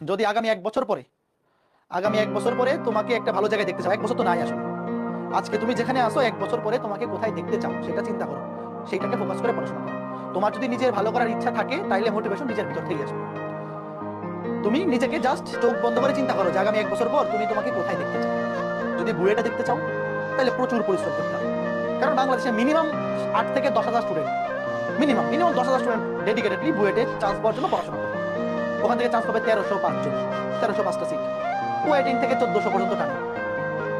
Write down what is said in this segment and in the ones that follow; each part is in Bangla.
যদি আগামী এক বছর পরে, আগামী এক বছর পরে তোমাকে একটা ভালো জায়গায় দেখতে চাও, এক বছর তো নাই আসো আজকে তুমি যেখানে আসো এক বছর পরে তোমাকে কোথায় দেখতে চাও, সেটা চিন্তা করো। সেইটাকে ফোকাস করে পড়াশোনা করো। তোমার যদি নিজের ভালো করার ইচ্ছা থাকে, তাইলে মোটিভেশন নিজের ভিতর থেকে আসবে। তুমি নিজেকে জাস্ট চোখ বন্ধ করে চিন্তা করো যে আগামী এক বছর পর তুমি তোমাকে কোথায় দেখতে চাও। যদি বুয়েটা দেখতে চাও তাহলে প্রচুর পরিশ্রম করতে হবে। কারণ বাংলাদেশে মিনিমাম আট থেকে দশ হাজার স্টুডেন্ট মিনিমাম মিনিমাম দশ হাজার স্টুডেন্ট ডেডিকেটেডলি বুয়েটে চান্স পাওয়ার জন্য পড়াশোনা ওখান থেকে চান্স পাবে তেরোশো পাঁচজন তেরোশো পাঁচটা সিট ওয়েটিং থেকে চোদ্দশো পর্যন্ত টাকা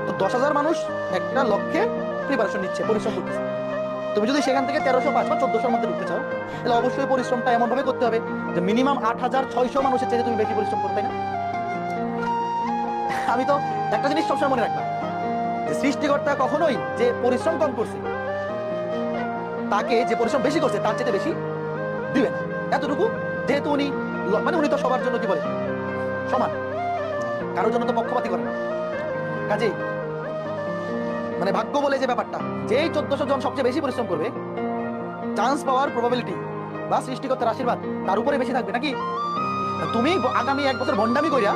তো দশ হাজার মানুষ একটা লক্ষ্যে প্রিপারেশন নিচ্ছে, পরিশ্রম করতেছে। তুমি যদি সেখান থেকে তেরোশো পাঁচ বা চোদ্দশোর মধ্যে ঢুকতে চাও, তাহলে অবশ্যই পরিশ্রমটা এমন ভাবে করতে হবে যে মিনিমাম আট হাজার ছয়শো মানুষের চেয়ে তুমি বেশি পরিশ্রম করতে না। আমি তো একটা জিনিস সবসময় মনে রাখলাম, যে সৃষ্টিকর্তা কখনোই যে পরিশ্রম কম করছে, তাকে যে পরিশ্রম বেশি করছে, তার চেয়ে বেশি দিবে না। এতটুকু, যেহেতু উনি মানে উনি তো সবার জন্য কি বলে? সমান। কারোর জন্য তো পক্ষপাতি করে না। কাজেই মানে ভাগ্য বলে যে ব্যাপারটা, যেই চোদ্দশো জন সবচেয়ে বেশি পরিশ্রম করবে চান্স পাওয়ার প্রবাবিলিটি বা সৃষ্টিকর্তার আশীর্বাদ তার উপরে বেশি থাকবে নাকি? তুমি আগামী এক বছর ভন্ডামি করিয়া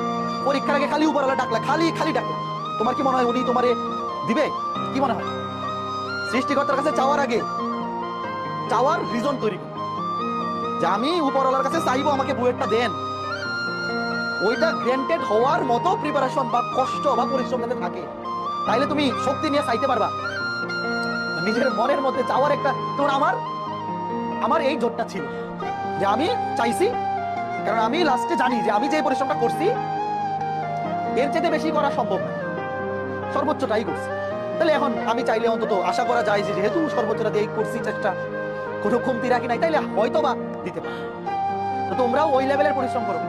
পরীক্ষার আগে খালি উপরওয়ালা ডাকলা, খালি খালি ডাকো তোমার কি মনে হয় উনি তোমারে দিবে? কি মনে হয়? সৃষ্টিকর্তার কাছে চাওয়ার আগে, চাওয়ার রিজন তৈরি যে আমি উপরওয়ালার কাছে চাইব আমাকে বুয়েটটা দেন। ওইটা গ্র্যান্টেড হওয়ার মতো প্রিপারেশন বা কষ্ট বা পরিশ্রম যাতে থাকে। তাইলে তুমি শক্তি নিয়ে চাইতে পারবা। নিজের মনের মধ্যে চাওয়ার একটা তোমার আমার আমার এই জোরটা ছিল। যে আমি চাইছি, কারণ আমি লাস্টে জানি যে আমি যে পরিশ্রমটা করছি, এর চেয়ে বেশি করা সম্ভব না। সর্বোচ্চটাই করছি। তাহলে এখন আমি চাইলে অন্তত আশা করা যায় যেহেতু সর্বোচ্চটা দিয়ে করছি চেষ্টা কোনো কমতি রাখি নাই, তাইলে হয়তো বা দিতে পারি। তো তোমরাও ওই লেভেলের পরিশ্রম করো।